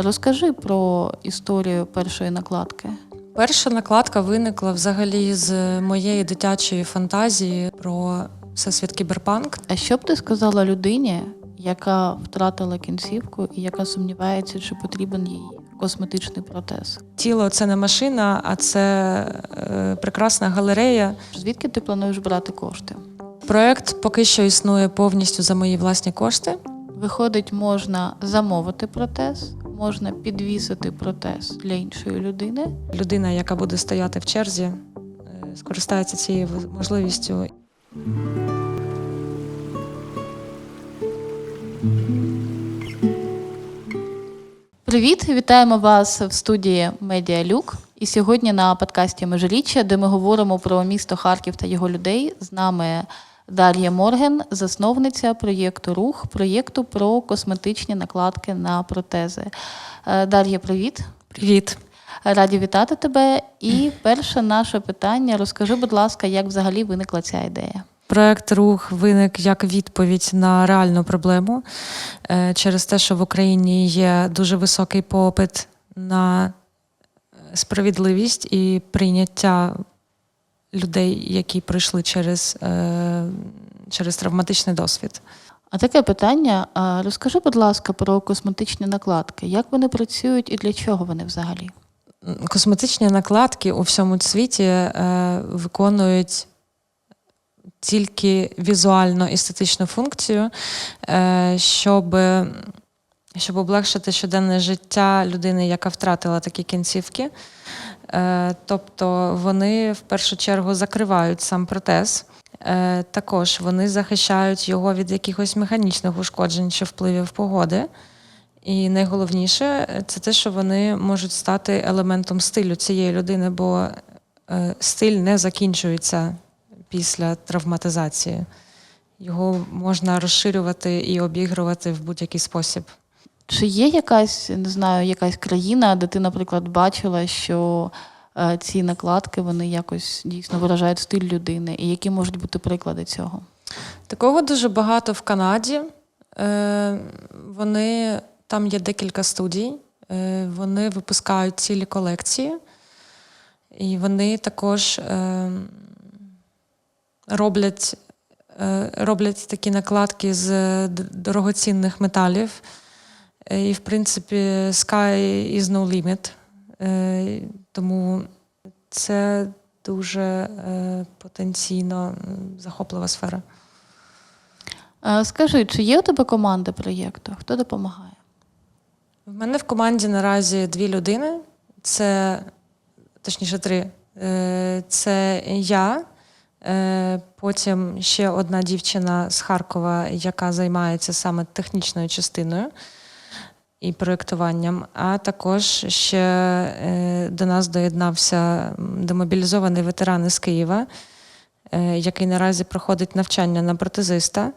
Розкажи про історію першої накладки. Перша накладка виникла взагалі з моєї дитячої фантазії про всесвіт кіберпанк. А що б ти сказала людині, яка втратила кінцівку і яка сумнівається, чи потрібен їй косметичний протез? Тіло це не машина, а це е, прекрасна галерея. Звідки ти плануєш брати кошти? Проект поки що існує повністю за мої власні кошти. Виходить, можна замовити протез, можна підвісити протез для іншої людини. Людина, яка буде стояти в черзі, е, скористається цією можливістю. Привіт, вітаємо вас в студії Медіалюк. І сьогодні на подкасті Межиріччя, де ми говоримо про місто Харків та його людей. З нами Дар'я Морген, засновниця проєкту Рух, проєкту про косметичні накладки на протези. Е, Дар'я, привіт. Привіт! Раді вітати тебе. І перше наше питання: розкажи, будь ласка, як взагалі виникла ця ідея? Проект рух виник як відповідь на реальну проблему е, через те, що в Україні є дуже високий попит на е, справедливість і прийняття людей, які пройшли через, е, через травматичний досвід. А таке питання: розкажи, будь ласка, про косметичні накладки. Як вони працюють і для чого вони взагалі? Косметичні накладки у всьому світі е, виконують тільки візуально естетичну функцію, е, щоб, щоб облегшити щоденне життя людини, яка втратила такі кінцівки. Е, тобто вони в першу чергу закривають сам протез. Е, Також вони захищають його від якихось механічних ушкоджень чи впливів погоди. І найголовніше це те, що вони можуть стати елементом стилю цієї людини, бо е, стиль не закінчується після травматизації. Його можна розширювати і обігрувати в будь-який спосіб. Чи є якась, не знаю, якась країна, де ти, наприклад, бачила, що е, ці накладки вони якось дійсно виражають стиль людини, і які можуть бути приклади цього? Такого дуже багато в Канаді. Е, Вони там є декілька студій, е, вони випускають цілі колекції, і вони також роблять, роблять такі накладки з дорогоцінних металів. Е, І, в принципі, sky is no limit. Е, Тому це дуже е, потенційно захоплива сфера. Скажи, чи є у тебе команда проєкту? Хто допомагає? В мене в команді наразі дві людини. Це точніше три. Це я, потім ще одна дівчина з Харкова, яка займається саме технічною частиною і проєктуванням. А також ще е, до нас доєднався демобілізований ветеран із Києва, е, який наразі проходить навчання на протезиста.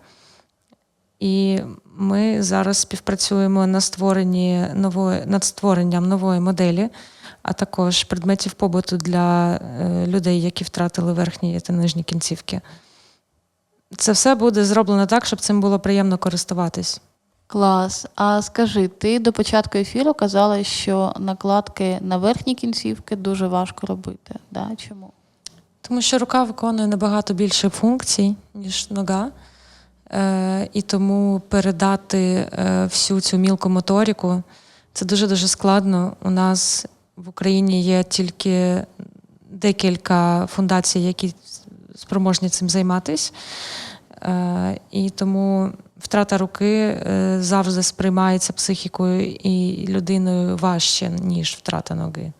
І ми зараз співпрацюємо на створенні нової, над створенням нової моделі, а також предметів побуту для е, людей, які втратили верхні та нижні кінцівки. Це все буде зроблено так, щоб цим було приємно користуватись. Клас. А скажи, ти до початку ефіру казала, що накладки на верхні кінцівки дуже важко робити. Да? Чому? Тому що рука виконує набагато більше функцій, ніж нога. Е, і тому передати е, всю цю мілку моторику це дуже-дуже складно. У нас в Україні є тільки декілька фундацій, які спроможні цим займатись. Е, і тому втрата руки е, завжди сприймається психікою і людиною важче, ніж втрата ноги.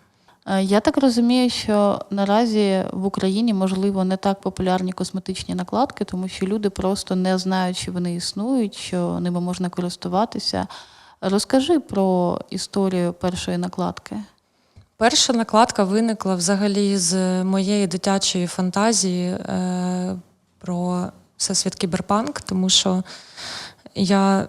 Е, Я так розумію, що наразі в Україні можливо не так популярні косметичні накладки, тому що люди просто не знають, що вони існують, що ними можна користуватися. Розкажи про історію першої накладки. Перша накладка виникла взагалі з моєї дитячої фантазії е, про всесвіт кіберпанк, тому що я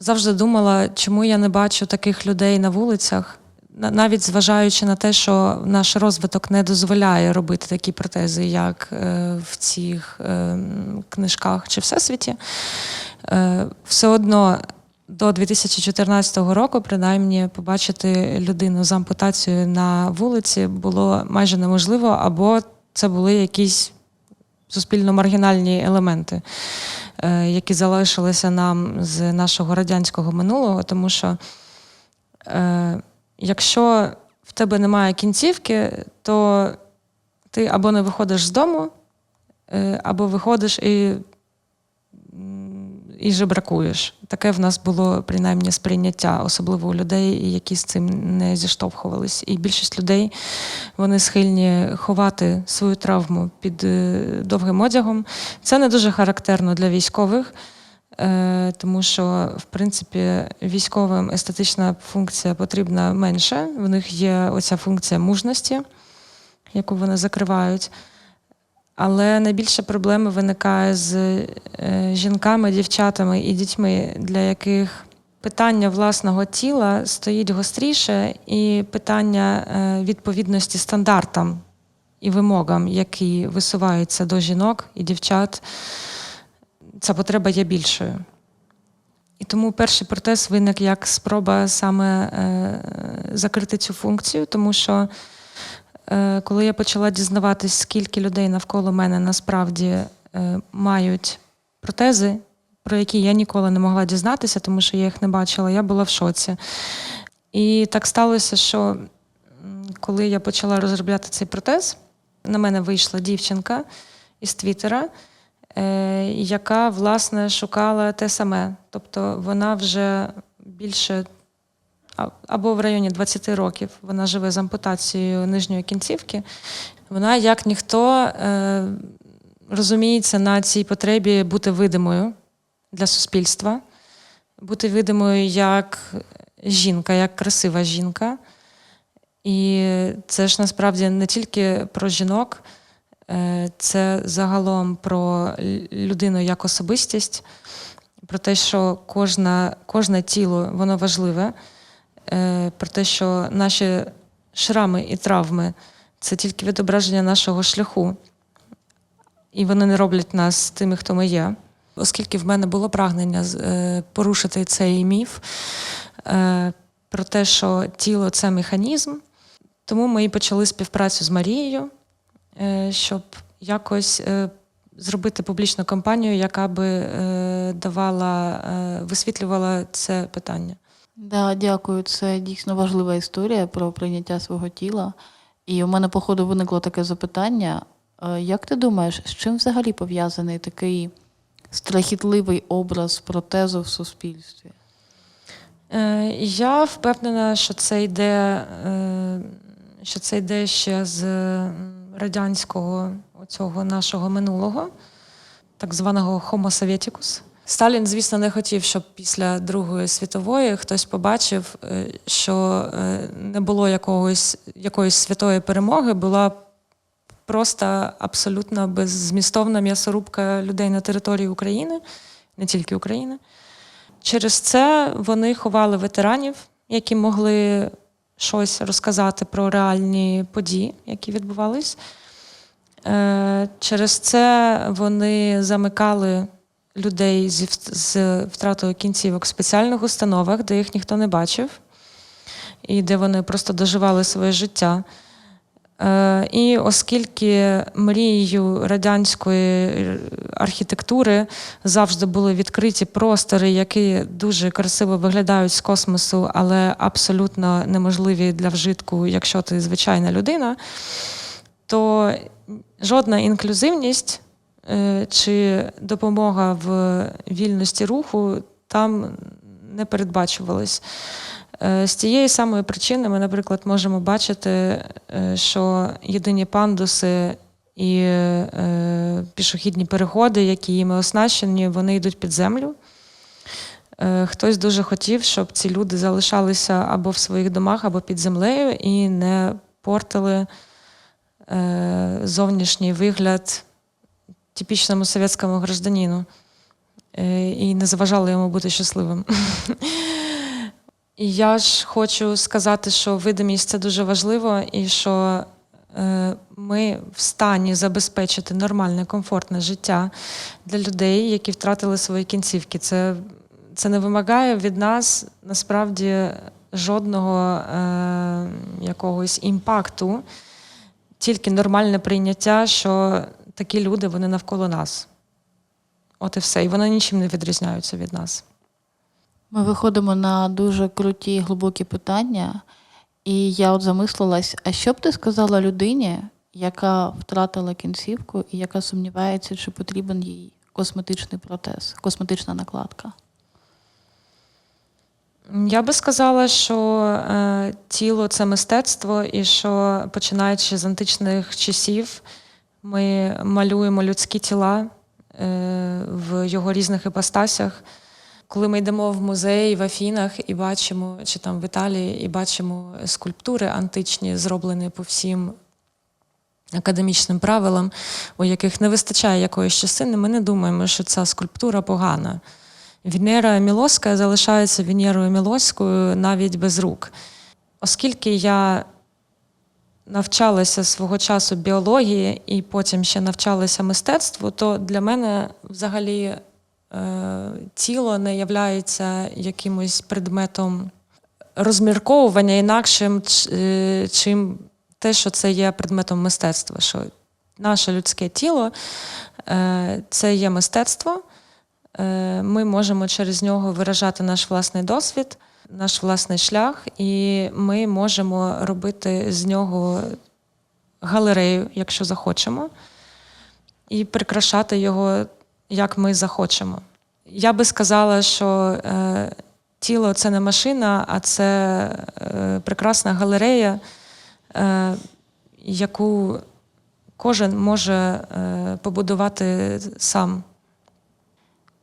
завжди думала, чому я не бачу таких людей на вулицях, навіть зважаючи на те, що наш розвиток не дозволяє робити такі протези, як е, в цих е, книжках чи всесвіті. Е, все одно до 2014 року, принаймні, побачити людину з ампутацією на вулиці було майже неможливо, або це були якісь суспільно маргінальні елементи, е, які залишилися нам з нашого радянського минулого, тому що е, якщо в тебе немає кінцівки, то ти або не виходиш з дому, е, або виходиш і, і жебракуєш. Таке в нас було принаймні сприйняття, особливо у людей, які з цим не зіштовхувались. І більшість людей вони схильні ховати свою травму під е, довгим одягом. Це не дуже характерно для військових. Е, Тому що, в принципі, військовим естетична функція потрібна менше. В них є оця функція мужності, яку вони закривають. Але найбільше проблеми виникає з е, жінками, дівчатами і дітьми, для яких питання власного тіла стоїть гостріше, і питання е, відповідності стандартам і вимогам, які висуваються до жінок і дівчат, ця потреба є більшою. І тому перший протез виник як спроба саме е, закрити цю функцію, тому що коли я почала дізнаватись, скільки людей навколо мене насправді е, мають протези, про які я ніколи не могла дізнатися, тому що я їх не бачила, я була в шоці. І так сталося, що коли я почала розробляти цей протез, на мене вийшла дівчинка із Твіттера, е, яка власне шукала те саме. Тобто вона вже більше або в районі 20 років вона живе з ампутацією нижньої кінцівки. Вона, як ніхто, е, розуміється на цій потребі бути видимою для суспільства, бути видимою як жінка, як красива жінка. І це ж насправді не тільки про жінок, е, це загалом про людину як особистість, про те, що кожна, кожне тіло воно важливе, про те, що наші шрами і травми це тільки відображення нашого шляху, і вони не роблять нас тими, хто ми є. Оскільки в мене було прагнення е, порушити цей міф е, про те, що тіло це механізм, тому ми і почали співпрацю з Марією, е, щоб якось е, зробити публічну кампанію, яка би е, давала, е, висвітлювала це питання. Да, дякую. Це дійсно важлива історія про прийняття свого тіла. І у мене, походу, виникло таке запитання. Е, Як ти думаєш, з чим взагалі пов'язаний такий страхітливий образ протезу в суспільстві? Е, Я впевнена, що це йде, е, що це йде ще з радянського цього нашого минулого, так званого Homo Sovieticus. Сталін, звісно, не хотів, щоб після Другої світової хтось побачив, е, що е, не було якогось, якоїсь святої перемоги, була просто абсолютно беззмістовна м'ясорубка людей на території України, не тільки України. Через це вони ховали ветеранів, які могли щось розказати про реальні події, які відбувались. Е, Через це вони замикали людей зі з втратою кінцівок в спеціальних установах, де їх ніхто не бачив, і де вони просто доживали своє життя. Е, І оскільки мрією радянської архітектури завжди були відкриті простори, які дуже красиво виглядають з космосу, але абсолютно неможливі для вжитку, якщо ти звичайна людина, то жодна інклюзивність чи допомога в вільності руху там не передбачувались. Е, З тієї самої причини ми, наприклад, можемо бачити, е, що єдині пандуси і е, пішохідні переходи, які їми оснащені, вони йдуть під землю. Е, Хтось дуже хотів, щоб ці люди залишалися або в своїх домах, або під землею і не портили е, зовнішній вигляд типічному совєтському гражданину е, і не заважали йому бути щасливим. І я ж хочу сказати, що видимість це дуже важливо, і що е, ми в стані забезпечити нормальне, комфортне життя для людей, які втратили свої кінцівки. Це це не вимагає від нас насправді жодного е, якогось імпакту, тільки нормальне прийняття, що такі люди вони навколо нас. От і все. І вони нічим не відрізняються від нас. Ми виходимо на дуже круті глибокі питання, і я от замислилась, а що б ти сказала людині, яка втратила кінцівку і яка сумнівається, чи потрібен їй косметичний протез, косметична накладка? Я би сказала, що е, тіло це мистецтво, і що починаючи з античних часів, ми малюємо людські тіла е, в його різних іпостасях. Коли ми йдемо в музей в Афінах і бачимо, чи там в Італії, і бачимо скульптури античні, зроблені по всім академічним правилам, у яких не вистачає якоїсь частини, ми не думаємо, що ця скульптура погана. Венера Мілоська залишається Венерою Мілоською навіть без рук. Оскільки я навчалася свого часу біології і потім ще навчалася мистецтву, то для мене взагалі е, тіло не являється якимось предметом розмірковування інакшим, е, чим те, що це є предметом мистецтва. Що наше людське тіло е, це є мистецтво. Е, Ми можемо через нього виражати наш власний досвід, наш власний шлях, і ми можемо робити з нього галерею, якщо захочемо, і прикрашати його, як ми захочемо. Я би сказала, що е, тіло це не машина, а це е, прекрасна галерея, е, яку кожен може е, побудувати сам.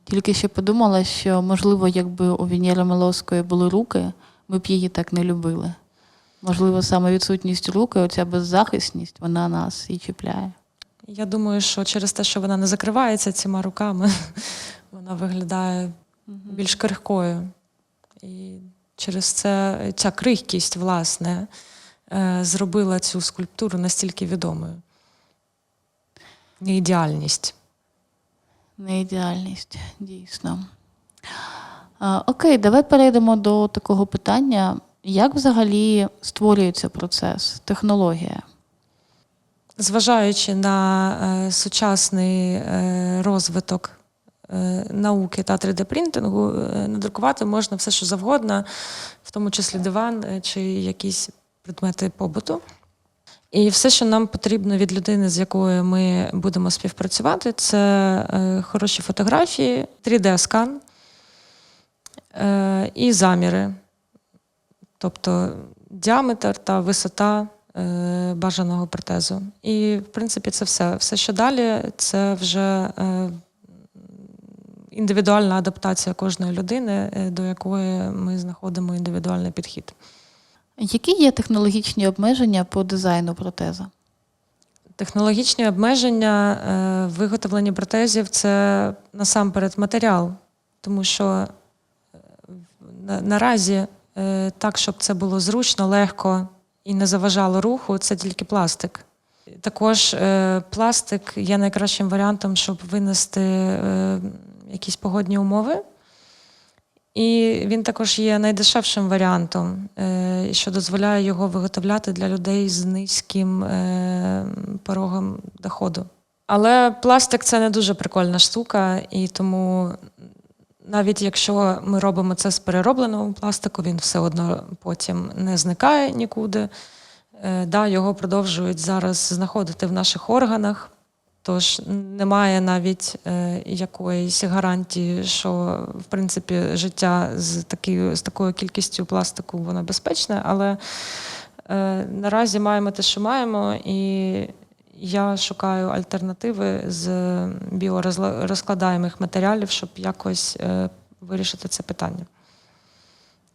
Тільки ще подумала, що можливо, якби у Венери Милоської були руки, ми б її так не любили. Можливо, саме відсутність руки, оця беззахисність, вона нас і чіпляє. Я думаю, що через те, що вона не закривається цими руками, вона виглядає більш крихкою. І через це ця крихкість, власне, е, зробила цю скульптуру настільки відомою. Не ідеальність. Не ідеальність, дійсно. Окей, давай перейдемо до такого питання. Як взагалі створюється процес, технологія? Зважаючи на е, сучасний е, розвиток е, науки та 3D-принтингу, е, надрукувати можна все, що завгодно, в тому числі диван чи якісь предмети побуту. І все, що нам потрібно від людини, з якою ми будемо співпрацювати, це е, хороші фотографії, 3D-скан е, і заміри, тобто діаметр та висота е, бажаного протезу. І, в принципі, це все. Все, що далі, це вже індивідуальна адаптація кожної людини, до якої ми знаходимо індивідуальний підхід. Які є технологічні обмеження по дизайну протеза? Технологічні обмеження е, виготовлення протезів це насамперед матеріал, тому що е, наразі е, так, щоб це було зручно, легко і не заважало руху, це тільки пластик. Також пластик є найкращим варіантом, щоб винести якісь погодні умови. І він також є найдешевшим варіантом, е, що дозволяє його виготовляти для людей з низьким е, порогом доходу. Але пластик це не дуже прикольна штука, і тому навіть якщо ми робимо це з переробленого пластику, він все одно потім не зникає нікуди. Е, Да, його продовжують зараз знаходити в наших органах. Тож немає навіть е, якоїсь гарантії, що в принципі життя з, такі, з такою кількістю пластику воно безпечне, але е, наразі маємо те, що маємо, і я шукаю альтернативи з біорозкладаємих матеріалів, щоб якось е, вирішити це питання,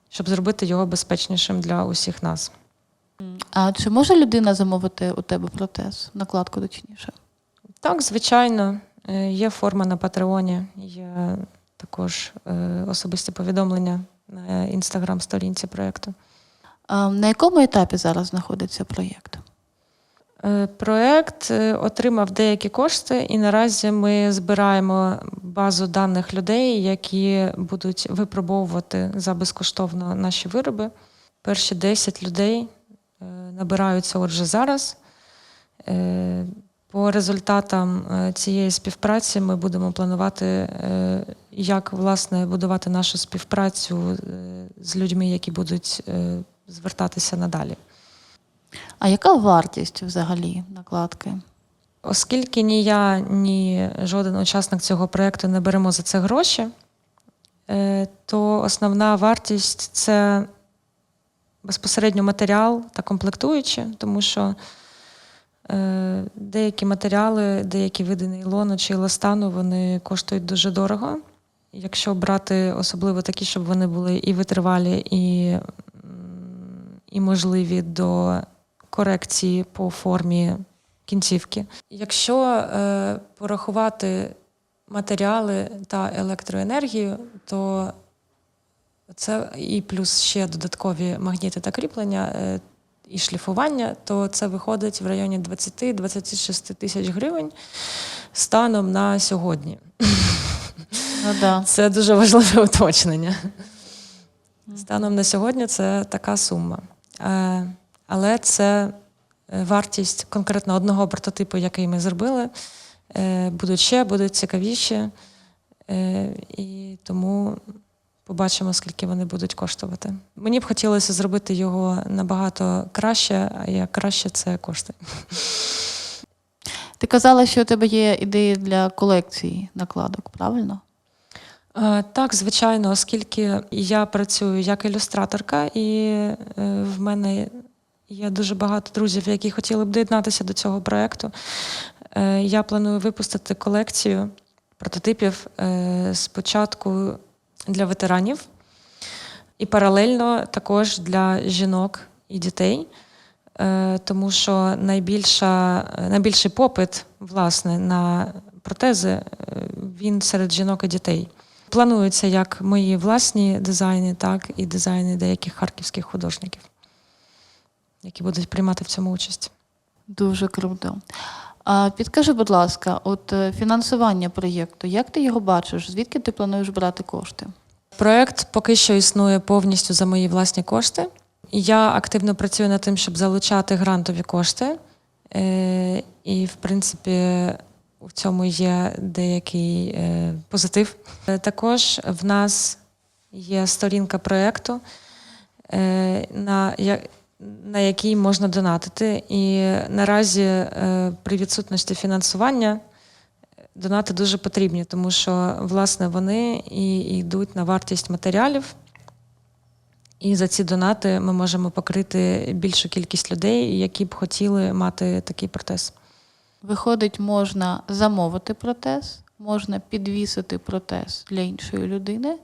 щоб зробити його безпечнішим для усіх нас. А чи може людина замовити у тебе протез, накладку точніше? Так, звичайно, Е, є форма на Патреоні, є також е, особисті повідомлення на інстаграм-сторінці проєкту. На якому етапі зараз знаходиться проєкт? Е, Проєкт отримав деякі кошти, і наразі ми збираємо базу даних людей, які будуть випробовувати за безкоштовно наші вироби. Перші 10 людей набираються отже зараз. По результатам е, цієї співпраці ми будемо планувати, е, як власне будувати нашу співпрацю е, з людьми, які будуть звертатися надалі. А яка вартість взагалі накладки? Оскільки ні я, ні жоден учасник цього проєкту не беремо за це гроші, то основна вартість це безпосередньо матеріал та комплектуючі, тому що деякі матеріали, деякі види нейлону чи еластану, вони коштують дуже дорого. Якщо брати особливо такі, щоб вони були і витривалі, і, і можливі до корекції по формі кінцівки. Якщо е, порахувати матеріали та електроенергію, то це і плюс ще додаткові магніти та кріплення е, і шліфування, то це виходить в районі 20-26 тисяч гривень станом на сьогодні. Ну, да. Це дуже важливе уточнення. Станом на сьогодні це така сума. Е, Але це е, вартість конкретно одного прототипу, який ми зробили. Е, Будуть ще, будуть цікавіші. І тому побачимо, скільки вони будуть коштувати. Мені б хотілося зробити його набагато краще, а як краще це кошти. Ти казала, що у тебе є ідеї для колекції накладок, правильно? Так, звичайно, оскільки я працюю як ілюстраторка, і е, в мене є дуже багато друзів, які хотіли б доєднатися до цього проєкту. Е, Я планую випустити колекцію прототипів е, спочатку для ветеранів і паралельно також для жінок і дітей. Е, Тому що найбільша, найбільший попит власне на протези е, він серед жінок і дітей. Плануються як мої власні дизайни, так і дизайни деяких харківських художників, які будуть приймати в цьому участь. Дуже круто. Підкажи, будь ласка, от е, фінансування проєкту, як ти його бачиш? Звідки ти плануєш брати кошти? Проект поки що існує повністю за мої власні кошти. Я активно працюю над тим, щоб залучати грантові кошти. Е, І, в принципі, в цьому є деякий е, позитив. Також в нас є сторінка проєкту, на, на якій можна донатити. І наразі е, при відсутності фінансування донати дуже потрібні, тому що власне вони і йдуть на вартість матеріалів. І за ці донати ми можемо покрити більшу кількість людей, які б хотіли мати такий протез. Виходить, можна замовити протез, можна підвісити протез для іншої людини,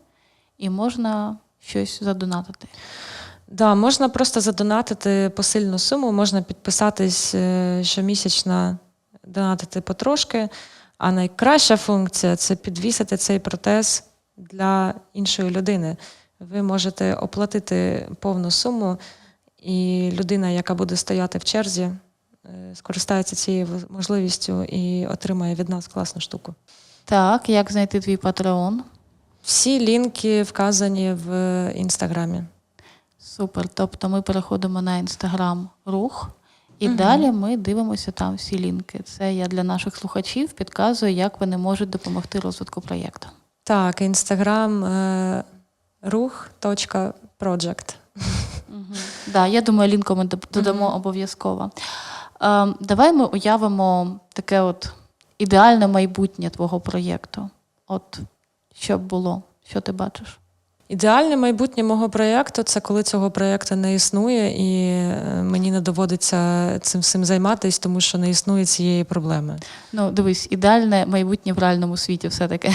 і можна щось задонатити. Да, можна просто задонатити посильну суму, можна підписатись е, щомісячно, донатити потрошки. А найкраща функція це підвісити цей протез для іншої людини. Ви можете оплатити повну суму, і людина, яка буде стояти в черзі, е, скористається цією можливістю і отримає від нас класну штуку. Так, як знайти твій патреон? Всі лінки вказані в інстаграмі. Супер. Тобто ми переходимо на інстаграм рух, і Мгм. далі ми дивимося там всі лінки. Це я для наших слухачів підказую, як вони можуть допомогти розвитку проєкту. Так, інстаграм е, рух.project. Угу. Да, я думаю, лінку ми додамо обов'язково. Е, давай ми уявимо таке от ідеальне майбутнє твого проєкту. От що б було, що ти бачиш? Ідеальне майбутнє мого проєкту це коли цього проєкту не існує, і е, мені не доводиться цим всім займатися, тому що не існує цієї проблеми. Ну, дивись, ідеальне майбутнє в реальному світі все-таки.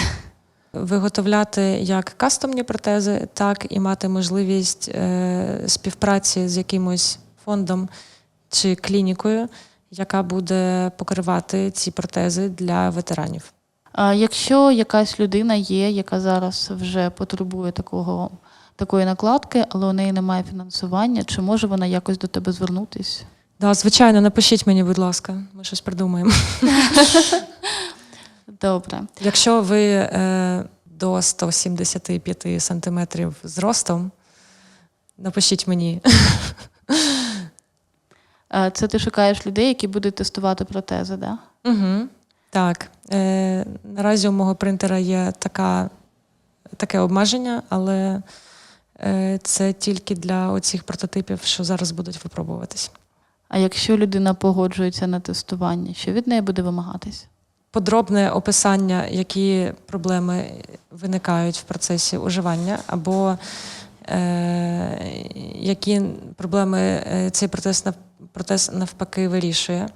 Виготовляти як кастомні протези, так і мати можливість е, співпраці з якимось фондом чи клінікою, яка буде покривати ці протези для ветеранів. Якщо якась людина є, яка зараз вже потребує такого, такої накладки, але у неї немає фінансування, чи може вона якось до тебе звернутись? Да, звичайно, напишіть мені, будь ласка, ми щось придумаємо. Добре. Якщо ви е, до 175 сантиметрів зростом, напишіть мені. Це ти шукаєш людей, які будуть тестувати протези, да? Угу. Так. Е, наразі у мого принтера є така, таке обмеження, але е, це тільки для оцих прототипів, що зараз будуть випробуватись. А якщо людина погоджується на тестування, що від неї буде вимагатись? Подробне описання, які проблеми виникають в процесі уживання, або е, які проблеми е, цей протез, нав- протез навпаки вирішує.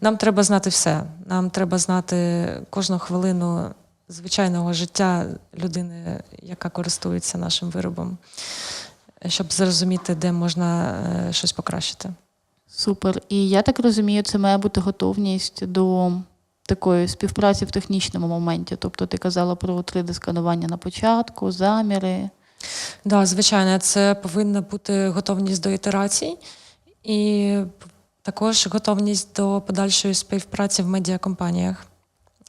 Нам треба знати все. Нам треба знати кожну хвилину звичайного життя людини, яка користується нашим виробом, щоб зрозуміти, де можна е, щось покращити. Супер. І я так розумію, це має бути готовність до такої співпраці в технічному моменті. Тобто ти казала про 3D-сканування на початку, заміри. Да, звичайно, це повинна бути готовність до ітерацій і також готовність до подальшої співпраці в медіакомпаніях.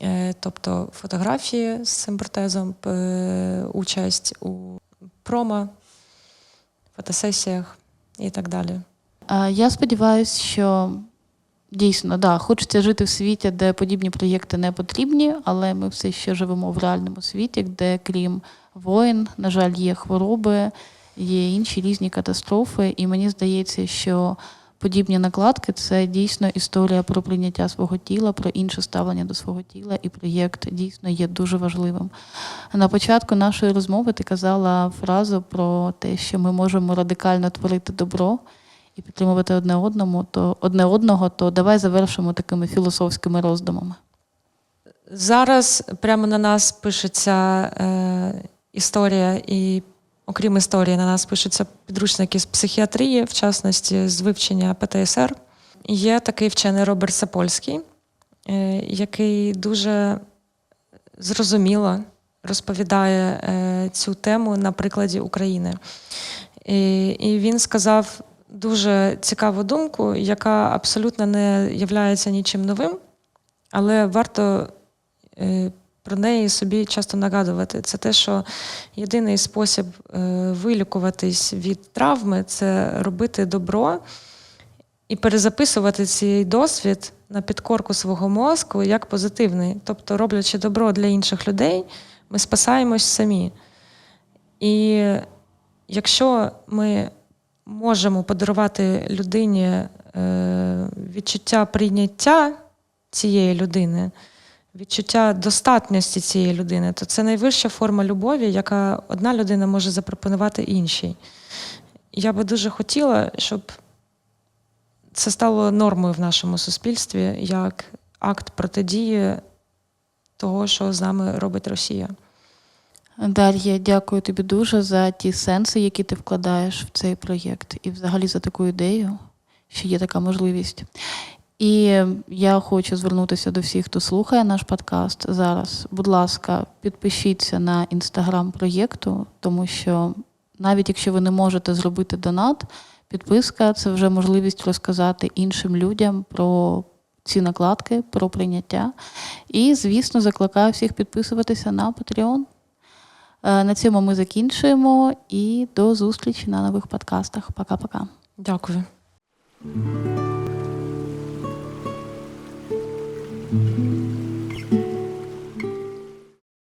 Е, Тобто фотографії з цим протезом, участь у промо, фотосесіях і так далі. Я сподіваюся, що дійсно да, хочеться жити в світі, де подібні проєкти не потрібні, але ми все ще живемо в реальному світі, де крім воїн, на жаль, є хвороби, є інші різні катастрофи. І мені здається, що подібні накладки це дійсно історія про прийняття свого тіла, про інше ставлення до свого тіла, і проєкт дійсно є дуже важливим. На початку нашої розмови ти казала фразу про те, що ми можемо радикально творити добро і підтримувати одне одному, то одне одного, то давай завершимо такими філософськими роздумами. Зараз прямо на нас пишеться е, історія, і окрім історії, на нас пишуться підручники з психіатрії, в частності з вивчення ПТСР. Є такий вчений Роберт Сапольський, е, який дуже зрозуміло розповідає е, цю тему на прикладі України. І, він сказав дуже цікаву думку, яка абсолютно не є нічим новим, але варто е, про неї собі часто нагадувати. Це те, що єдиний спосіб е, вилікуватись від травми це робити добро і перезаписувати цей досвід на підкорку свого мозку як позитивний. Тобто, роблячи добро для інших людей, ми спасаємось самі. І якщо ми можемо подарувати людині е, відчуття прийняття цієї людини, відчуття достатності цієї людини, то це найвища форма любові, яка одна людина може запропонувати іншій. Я би дуже хотіла, щоб це стало нормою в нашому суспільстві як акт протидії того, що з нами робить Росія. Дар'я, дякую тобі дуже за ті сенси, які ти вкладаєш в цей проєкт, і взагалі за таку ідею, що є така можливість. І я хочу звернутися до всіх, хто слухає наш подкаст зараз. Будь ласка, підпишіться на інстаграм проєкту, тому що навіть якщо ви не можете зробити донат, підписка це вже можливість розказати іншим людям про ці накладки, про прийняття. І, звісно, закликаю всіх підписуватися на Patreon. Е, На цьому ми закінчуємо і до зустрічі на нових подкастах. Пока-пока. Дякую. Mm-hmm.